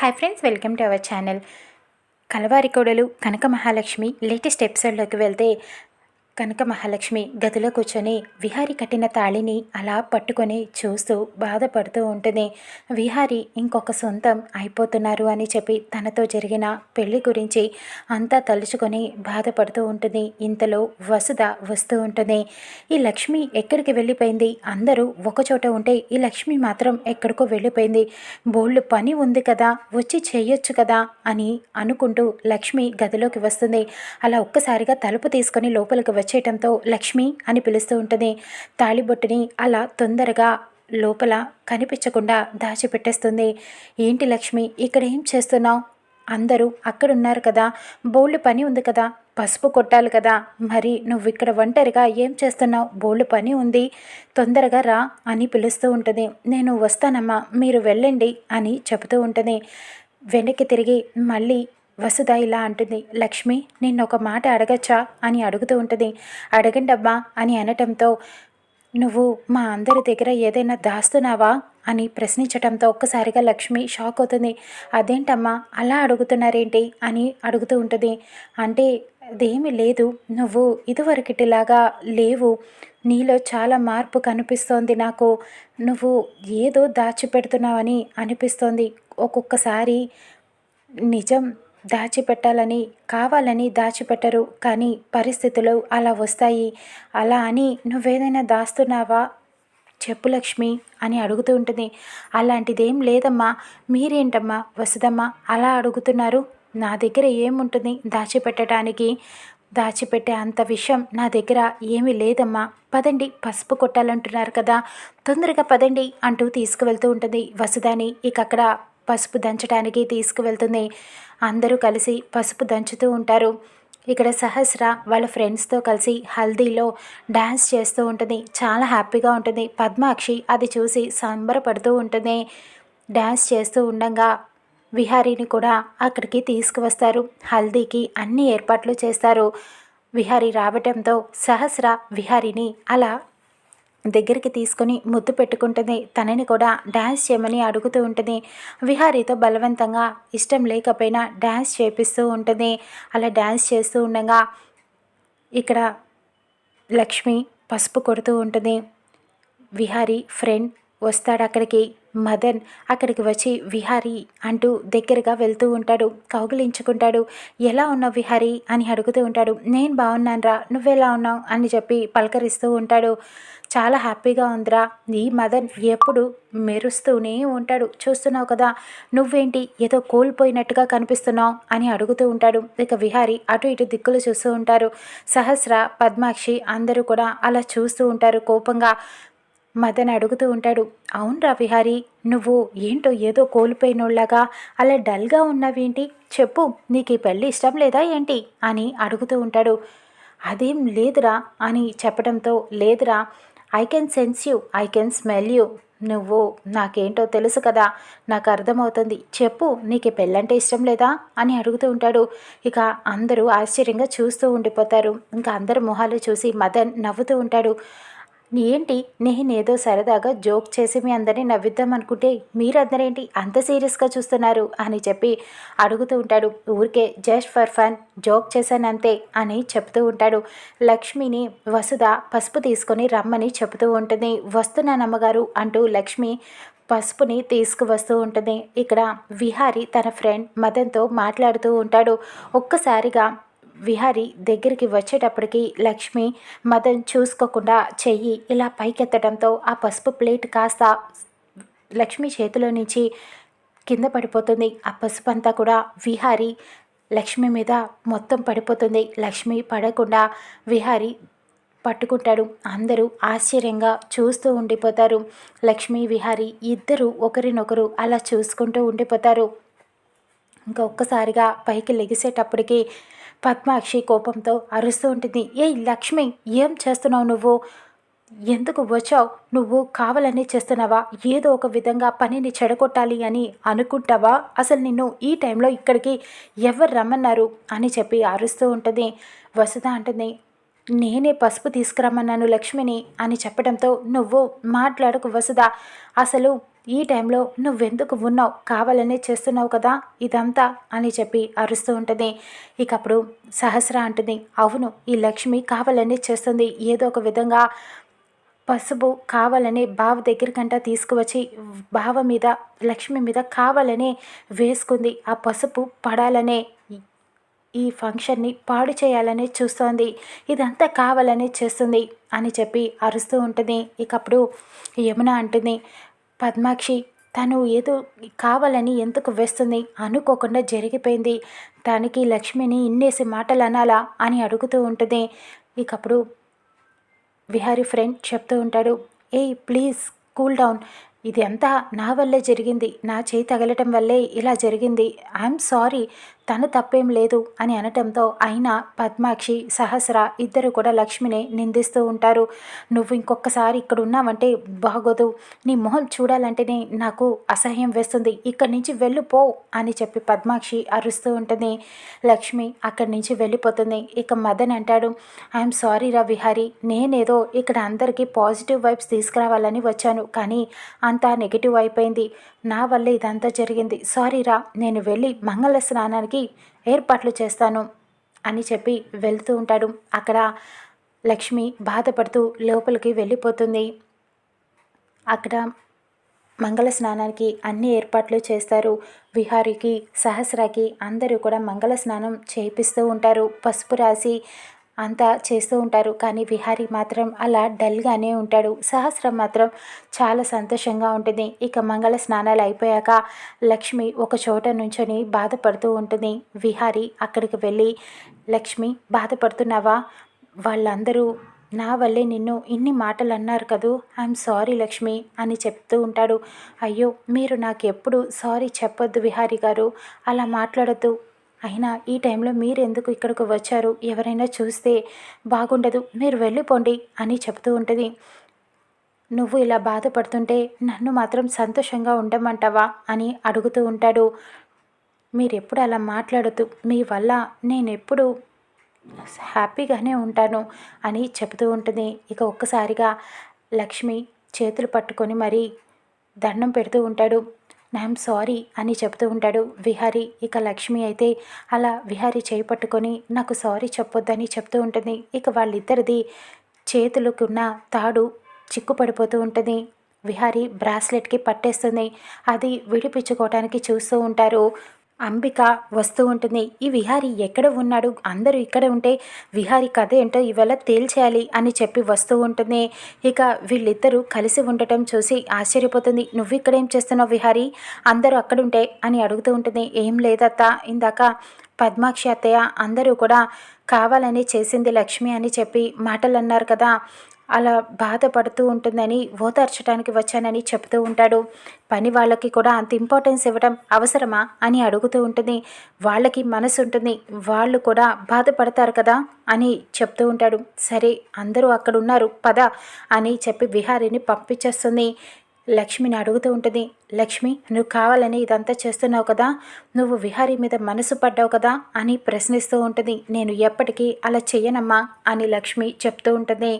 Hi friends welcome to our channel. Kalavari Kodalu Kanaka Mahalakshmi latest ఎపిసోడ్లోకి వెళ్తే కనక మహాలక్ష్మి గదిలో కూర్చొని విహారి కట్టిన తాళిని అలా పట్టుకొని చూస్తూ బాధపడుతూ ఉంటుంది. విహారి ఇంకొక సొంతం అయిపోతున్నారు అని చెప్పి తనతో జరిగిన పెళ్ళి గురించి అంతా తలుచుకొని బాధపడుతూ ఉంటుంది. ఇంతలో వసుధ వస్తూ ఉంటుంది. ఈ లక్ష్మి ఎక్కడికి వెళ్ళిపోయింది? అందరూ ఒకచోట ఉంటే ఈ లక్ష్మి మాత్రం ఎక్కడికో వెళ్ళిపోయింది. బోళ్ళు పని ఉంది కదా వచ్చి చేయొచ్చు కదా అని అనుకుంటూ లక్ష్మి గదిలోకి వస్తుంది. అలా ఒక్కసారిగా తలుపు తీసుకొని లోపలికి వచ్చేయటంతో లక్ష్మి అని పిలుస్తూ ఉంటుంది. తాళిబొట్టుని అలా తొందరగా లోపల కనిపించకుండా దాచిపెట్టేస్తుంది. ఏంటి లక్ష్మి ఇక్కడ ఏం చేస్తున్నావు? అందరూ అక్కడున్నారు కదా. బోళ్ళు పని ఉంది కదా. పసుపు కొట్టాలి కదా. మరి నువ్వు ఇక్కడ ఒంటరిగా ఏం చేస్తున్నావు? బోళ్ళు పని ఉంది. తొందరగా రా అని పిలుస్తూ ఉంటుంది. నేను వస్తానమ్మా మీరు వెళ్ళండి అని చెబుతూ ఉంటుంది. వెనక్కి తిరిగి మళ్ళీ వసుధ ఇలా అంటుంది లక్ష్మి నిన్న ఒక మాట అడగచ్చా? అని అడుగుతూ ఉంటుంది. అడగండి అబ్బా అని అనటంతో నువ్వు మా అందరి దగ్గర ఏదైనా దాస్తున్నావా? అని ప్రశ్నించటంతో ఒక్కసారిగా లక్ష్మి షాక్ అవుతుంది. అదేంటమ్మా అలా అడుగుతున్నారేంటి? అని అడుగుతూ ఉంటుంది. అంటే అదేమీ లేదు. నువ్వు ఇదివరకటిలాగా లేవు. నీలో చాలా మార్పు కనిపిస్తోంది నాకు. నువ్వు ఏదో దాచిపెడుతున్నావని అనిపిస్తోంది. ఒక్కొక్కసారి నిజం దాచిపెట్టాలని కావాలని దాచిపెట్టరు. కానీ పరిస్థితులు అలా వస్తాయి. అలా అని నువ్వేదైనా దాస్తున్నావా? చెప్పు లక్ష్మి అని అడుగుతూ ఉంటుంది. అలాంటిదేం లేదమ్మా. మీరేంటమ్మా? వసుదమ్మా అలా అడుగుతున్నారు. నా దగ్గర ఏముంటుంది దాచిపెట్టడానికి దాచిపెట్టే అంత విషయం నా దగ్గర ఏమీ లేదమ్మా. పదండి పసుపు కొట్టాలంటున్నారు కదా. తొందరగా పదండి అంటూ తీసుకువెళ్తూ ఉంటుంది వసుదాని. ఇక అక్కడ పసుపు దంచడానికి తీసుకువెళ్తుంది. అందరూ కలిసి పసుపు దంచుతూ ఉంటారు. ఇక్కడ సహస్ర వాళ్ళ ఫ్రెండ్స్తో కలిసి హల్దీలో డ్యాన్స్ చేస్తూ ఉంటుంది. చాలా హ్యాపీగా ఉంటుంది. పద్మాక్షి అది చూసి సంబరపడుతూ ఉంటుంది. డ్యాన్స్ చేస్తూ ఉండగా విహారీని కూడా అక్కడికి తీసుకువస్తారు. హల్దీకి అన్ని ఏర్పాట్లు చేస్తారు. విహారీ రావటంతో సహస్ర విహారీని అలా దగ్గరికి తీసుకొని ముద్దు పెట్టుకుంటుంది. తనని కూడా డ్యాన్స్ చేయమని అడుగుతూ ఉంటుంది. విహారీతో బలవంతంగా ఇష్టం లేకపోయినా డ్యాన్స్ చేపిస్తూ ఉంటుంది. అలా డ్యాన్స్ చేస్తూ ఉండగా ఇక్కడ లక్ష్మి పసుపు కొడుతూ ఉంటుంది. విహారీ ఫ్రెండ్ వస్తాడు అక్కడికి. మదన్ అక్కడికి వచ్చి విహారీ అంటూ దగ్గరగా వెళ్తూ ఉంటాడు. కౌగిలించుకుంటాడు. ఎలా ఉన్నావు విహారీ? అని అడుగుతూ ఉంటాడు. నేను బాగున్నానురా. నువ్వెలా ఉన్నావు? అని చెప్పి పలకరిస్తూ ఉంటాడు. చాలా హ్యాపీగా ఉందిరా. నీ మదన్ ఎప్పుడు మెరుస్తూనే ఉంటాడు. చూస్తున్నావు కదా నువ్వేంటి ఏదో కోల్పోయినట్టుగా కనిపిస్తున్నావు? అని అడుగుతూ ఉంటాడు. ఇక విహారి అటు ఇటు దిక్కులు చూస్తూ ఉంటారు. సహస్ర పద్మాక్షి అందరూ కూడా అలా చూస్తూ ఉంటారు కోపంగా. మదన్ అడుగుతూ ఉంటాడు అవునరా విహారీ నువ్వు ఏంటో ఏదో కోల్పోయినోళ్ళగా అలా డల్గా ఉన్నావేంటి? చెప్పు నీకు ఈ పెళ్ళి ఇష్టం లేదా ఏంటి? అని అడుగుతూ ఉంటాడు. అదేం లేదురా అని చెప్పడంతో లేదురా I can sense you I can smell you. నువ్వు నాకేంటో తెలుసు కదా నాకు అర్థమవుతుంది. చెప్పు నీకు పెళ్ళంటే ఇష్టం లేదా? అని అడుగుతూ ఉంటాడు. ఇక అందరూ ఆశ్చర్యంగా చూస్తూ ఉండిపోతారు. ఇంకా అందరు మొహాలు చూసి మదన్ నవ్వుతూ ఉంటాడు. ఏంటి నేనేదో సరదాగా జోక్ చేసి మీ అందరినీ నవ్విద్దాం అనుకుంటే మీరందరేంటి అంత సీరియస్గా చూస్తున్నారు అని చెప్పి అడుగుతూ ఉంటాడు. ఊరికే జస్ట్ ఫర్ ఫన్ జోక్ చేశానంతే అని చెప్తూ ఉంటాడు. లక్ష్మిని వసుధ పసుపు తీసుకొని రమ్మని చెబుతూ ఉంటుంది. వస్తున్నానమ్మగారు అంటూ లక్ష్మి పసుపుని తీసుకువస్తూ ఉంటుంది. ఇక్కడ విహారి తన ఫ్రెండ్ మదన్తో మాట్లాడుతూ ఉంటాడు. ఒక్కసారిగా విహారి దగ్గరికి వచ్చేటప్పటికి లక్ష్మి మదన్ చూసుకోకుండా చెయ్యి ఇలా పైకెత్తడంతో ఆ పసుపు ప్లేట్ కాస్త లక్ష్మి చేతిలో నుంచి కింద పడిపోతుంది. ఆ పసుపు అంతా కూడా విహారి లక్ష్మి మీద మొత్తం పడిపోతుంది. లక్ష్మి పడకుండా విహారి పట్టుకుంటాడు. అందరూ ఆశ్చర్యంగా చూస్తూ ఉండిపోతారు. లక్ష్మి విహారి ఇద్దరు ఒకరినొకరు అలా చూసుకుంటూ ఉండిపోతారు. ఇంకా ఒక్కసారిగా పైకి లెగిసేటప్పటికి పద్మాక్షి కోపంతో అరుస్తూ ఉంటుంది. ఏ లక్ష్మి ఏం చేస్తున్నావు నువ్వు? ఎందుకు వచ్చావు? నువ్వు కావాలని చేస్తున్నావా? ఏదో ఒక విధంగా పనిని చెడగొట్టాలి అని అనుకుంటావా? అసలు నిన్ను ఈ టైంలో ఇక్కడికి ఎవరు రమ్మన్నారు? అని చెప్పి అరుస్తూ ఉంటుంది. వసుధ అంటుంది నేనే పసుపు తీసుకురమ్మన్నాను లక్ష్మిని అని చెప్పడంతో నువ్వు మాట్లాడకు వసుధ. అసలు ఈ టైంలో నువ్వెందుకు ఉన్నావు? కావాలనే చేస్తున్నావు కదా? ఇదంతా అని చెప్పి అరుస్తూ ఉంటుంది. ఇక అప్పుడు సహస్ర అంటుంది అవును ఈ లక్ష్మి కావాలనే చేస్తుంది. ఏదో ఒక విధంగా పసుపు కావాలని బావ దగ్గరికంట తీసుకువచ్చి బావ మీద లక్ష్మి మీద కావాలని వేసుకుంది. ఆ పసుపు పడాలనే ఈ ఫంక్షన్ని పాడు చేయాలని చూస్తోంది. ఇదంతా కావాలని చేస్తుంది అని చెప్పి అరుస్తూ ఉంటుంది. ఇకప్పుడు యమున అంటుంది పద్మాక్షి తను ఏదో కావాలని ఎందుకు వేస్తుంది? అనుకోకుండా జరిగిపోయింది. దానికి లక్ష్మిని ఇన్నేసి మాటలు అనాలా అని అడుగుతూ ఉంటుంది. ఇకప్పుడు విహారీ ఫ్రెండ్ చెప్తూ ఉంటాడు ఏయ్ ప్లీజ్ కూల్ డౌన్. ఇది అంతా నా వల్లే జరిగింది. నా చేయి తగలటం వల్లే ఇలా జరిగింది. I'm sorry. తను తప్పేం లేదు అని అనటంతో అయినా పద్మాక్షి సహస్ర ఇద్దరు కూడా లక్ష్మిని నిందిస్తూ ఉంటారు. నువ్వు ఇంకొకసారి ఇక్కడ ఉన్నావంటే బాగోదు. నీ మొహం చూడాలంటేనే నాకు అసహ్యం వేస్తుంది. ఇక్కడి నుంచి వెళ్ళిపో అని చెప్పి పద్మాక్షి అరుస్తూ ఉంటుంది. లక్ష్మి అక్కడి నుంచి వెళ్ళిపోతుంది. ఇక మదన్ అంటాడు ఐఎమ్ సారీ రా విహారీ. నేనేదో ఇక్కడ అందరికీ పాజిటివ్ వైబ్స్ తీసుకురావాలని వచ్చాను. కానీ అంతా నెగిటివ్ అయిపోయింది. నా వల్ల ఇదంతా జరిగింది. సారీ రా. నేను వెళ్ళి మంగళ స్నానానికి ఏర్పాట్లు చేస్తాను అని చెప్పి వెళ్తూ ఉంటాడు. అక్కడ లక్ష్మి బాధపడుతూ లోపలికి వెళ్ళిపోతుంది. అక్కడ మంగళ స్నానానికి అన్ని ఏర్పాట్లు చేస్తారు. విహారికి సహస్రాకి అందరూ కూడా మంగళ స్నానం చేయిస్తూ ఉంటారు. పసుపు రాసి అంతా చేస్తూ ఉంటారు. కానీ విహారీ మాత్రం అలా డల్గానే ఉంటాడు. సహస్రం మాత్రం చాలా సంతోషంగా ఉంటుంది. ఇక మంగళ స్నానాలు అయిపోయాక లక్ష్మి ఒక చోట నుంచొని బాధపడుతూ ఉంటుంది. విహారీ అక్కడికి వెళ్ళి లక్ష్మి బాధపడుతున్నావా? వాళ్ళందరూ నా వల్లే నిన్ను ఇన్ని మాటలు అన్నారు కదూ? ఐఎమ్ సారీ లక్ష్మి అని చెప్తూ ఉంటాడు. అయ్యో మీరు నాకు ఎప్పుడు సారీ చెప్పొద్దు విహారీ గారు. అలా మాట్లాడద్దు. అయినా ఈ టైంలో మీరు ఎందుకు ఇక్కడికి వచ్చారు? ఎవరైనా చూస్తే బాగుండదు. మీరు వెళ్ళిపోండి అని చెప్తూ ఉంటుంది. నువ్వు ఇలా బాధపడుతుంటే నన్ను మాత్రం సంతోషంగా ఉండమంటావా? అని అడుగుతూ ఉంటాడు. మీరెప్పుడు అలా మాట్లాడుతూ మీ వల్ల నేను ఎప్పుడు హ్యాపీగానే ఉంటాను అని చెబుతూ ఉంటుంది. ఇక ఒక్కసారిగా లక్ష్మి చేతులు పట్టుకొని మరీ దండం పెడుతూ ఉంటాడు. ఐఎమ్ సారీ అని చెబుతూ ఉంటాడు విహారీ. ఇక లక్ష్మి అయితే అలా విహారీ చేయి పట్టుకొని నాకు సారీ చెప్పొద్దని చెప్తూ ఉంటుంది. ఇక వాళ్ళిద్దరిది చేతులకున్న తాడు చిక్కుపడిపోతూ ఉంటుంది. విహారీ బ్రాస్లెట్కి పట్టేస్తుంది. అది విడిపించుకోవడానికి చూస్తూ ఉంటారు. అంబిక వస్తూ ఉంటుంది. ఈ విహారి ఎక్కడ ఉన్నాడు? అందరూ ఇక్కడ ఉంటే విహారి కథ ఏంటో ఇవాళ తేల్చేయాలి అని చెప్పి వస్తూ ఉంటుంది. ఇక వీళ్ళిద్దరూ కలిసి ఉండటం చూసి ఆశ్చర్యపోతుంది. నువ్వు ఇక్కడేం చేస్తున్నావు విహారి? అందరూ అక్కడుంటే అని అడుగుతూ ఉంటుంది. ఏం లేదత్త. ఇందాక పద్మాక్షి అత్తయ్య అందరూ కూడా కావాలని చేసింది లక్ష్మి అని చెప్పి మాటలు అన్నారు కదా. అలా బాధపడుతూ ఉంటుందని ఓదార్చడానికి వచ్చానని చెప్తూ ఉంటాడు. పని వాళ్ళకి కూడా అంత ఇంపార్టెన్స్ ఇవ్వడం అవసరమా అని అడుగుతూ ఉంటుంది. వాళ్ళకి మనసు ఉంటుంది. వాళ్ళు కూడా బాధపడతారు కదా అని చెప్తూ ఉంటాడు. సరే అందరూ అక్కడ ఉన్నారు పద అని చెప్పి విహారిని పంపించేస్తుంది. లక్ష్మిని అడుగుతూ ఉంటుంది. లక్ష్మి నువ్వు కావాలని ఇదంతా చేస్తున్నావు కదా? నువ్వు విహారీ మీద మనసు పడ్డావు కదా? అని ప్రశ్నిస్తూ ఉంటుంది. నేను ఎప్పటికీ అలా చెయ్యనమ్మా అని లక్ష్మి చెప్తూ ఉంటుంది.